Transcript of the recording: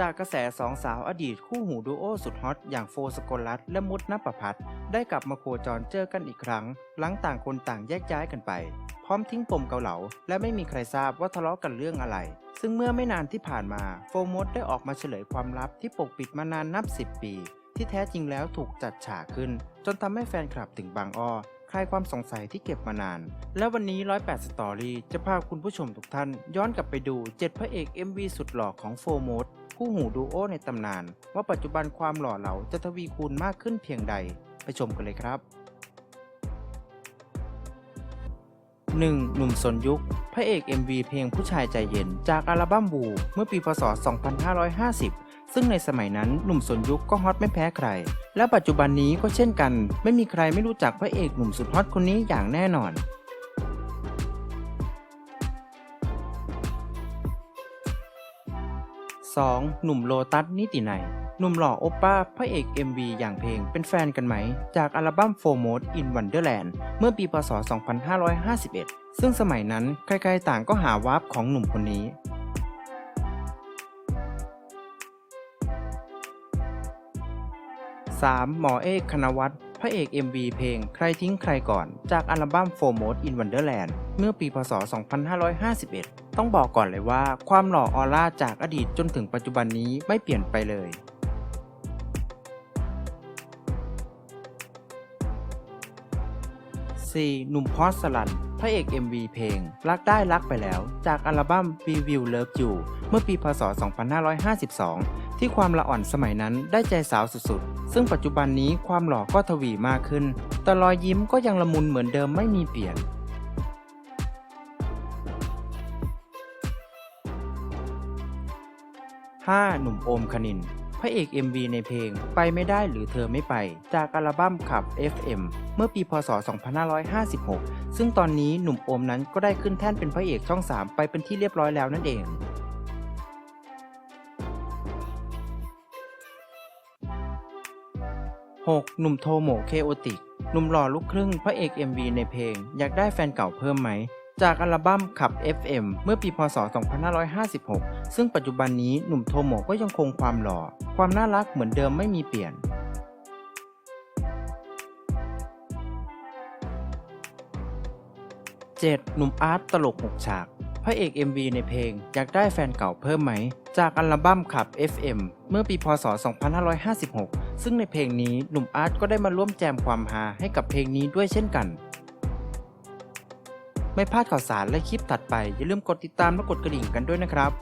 จากกระแสสองสาวอดีตคู่หูดูโอสุดฮอตอย่างโฟสกลรัตและมุดนปพัฒได้กลับมาโคจรเจอกันอีกครั้ง หลังต่างคนต่างแยกย้ายกันไป พร้อมทิ้งปมเกาเหลา และไม่มีใครทราบว่าทะเลาะกันเรื่องอะไร ซึ่งเมื่อไม่นานที่ผ่านมาโฟมดได้ออกมาเฉลยความลับที่ปกปิดมานานนับ 10 ปี ที่แท้จริงแล้วถูกจัดฉากขึ้น จนทำให้แฟนคลับถึงบางอ้อคลายความสงสัยที่เก็บมานาน และวันนี้ 108 สตอรี่จะพาคุณผู้ชมทุกท่าน ย้อนกลับไปดู 7 พระเอก MV สุดหล่อของโฟมด คู่หูดูโอในตำนาน ว่าปัจจุบันความหล่อเหลาจะทวีคูณมากขึ้นเพียงใด ไปชมกันเลยครับ 1. หนุ่มสนยุค พระเอก MV เพลงผู้ชายใจเย็น จากอัลบั้มบู เมื่อปีพศ 2550 ซึ่งในสมัยนั้นหนุ่มสนยุคก็ฮอตไม่แพ้ใคร และปัจจุบันนี้ก็เช่นกัน ไม่มีใครไม่รู้จักพระเอกหนุ่มสุดฮอตคนนี้อย่างแน่นอน 2. หนุ่มโลตัสนิตินัยหนุ่มหล่อโอปป้าพระเอก MV อย่างเพลงเป็นแฟนกันไหม จากอัลบั้ม Four Mode in Wonderland เมื่อปีพศ 2551 ซึ่งสมัยนั้นใครๆต่างก็หาวาร์ปของหนุ่มคนนี้ 3. หมอเอกคณวัฒน์ พระเอก MV เพลงใครทิ้งใครก่อนจากอัลบั้ม Four Mode in Wonderland เมื่อปีพศ 2551 ต้องบอกก่อนเลยว่าความหล่อออร่าจากอดีตจนถึงปัจจุบันนี้ไม่เปลี่ยนไปเลย 4. หนุ่มพอสลัน พระเอก MV เพลง รักได้รักไปแล้ว จากอัลบั้ม We Will Love You เมื่อปีพศ 2552 ที่ความละอ่อนสมัยนั้นได้ใจสาวสุดๆ ซึ่งปัจจุบันนี้ความหล่อก็ทวีมากขึ้น แต่รอยยิ้มก็ยังละมุนเหมือนเดิมไม่มีเปลี่ยน 5. หนุ่มโอมคณิน พระเอก MV ในเพลง ไปไม่ได้หรือเธอไม่ไป จากอัลบั้มขับ FM เมื่อปีพศ 2556 ซึ่งตอนนี้หนุ่มโอมนั้นก็ได้ขึ้นแท่นเป็นพระเอกช่อง 3 ไปเป็นที่เรียบร้อยแล้วนั่นเอง 6. หนุ่มโทโมเคโอติก หนุ่มหล่อลูกครึ่งพระเอก MV ในเพลง อยากได้แฟนเก่าเพิ่มไหม จากอัลบั้มขับ FM เมื่อปีพศ 2556 ซึ่งปัจจุบันนี้หนุ่มโทโมก็ยังคงความหล่อ ความน่ารักเหมือนเดิมไม่มีเปลี่ยน 7. หนุ่มอาร์ตตลกหกฉากพระเอก MV ในเพลง อยากได้แฟนเก่าเพิ่มไหม จากอัลบั้มขับ FM เมื่อปีพศ 2556 ซึ่งในเพลงนี้หนุ่มอาร์ตก็ได้มาร่วมแจมความฮาให้กับเพลงนี้ด้วยเช่นกัน ไม่พลาดข่าวสารและคลิปถัดไปอย่าลืมกดติดตามและกดกระดิ่งกันด้วยนะครับ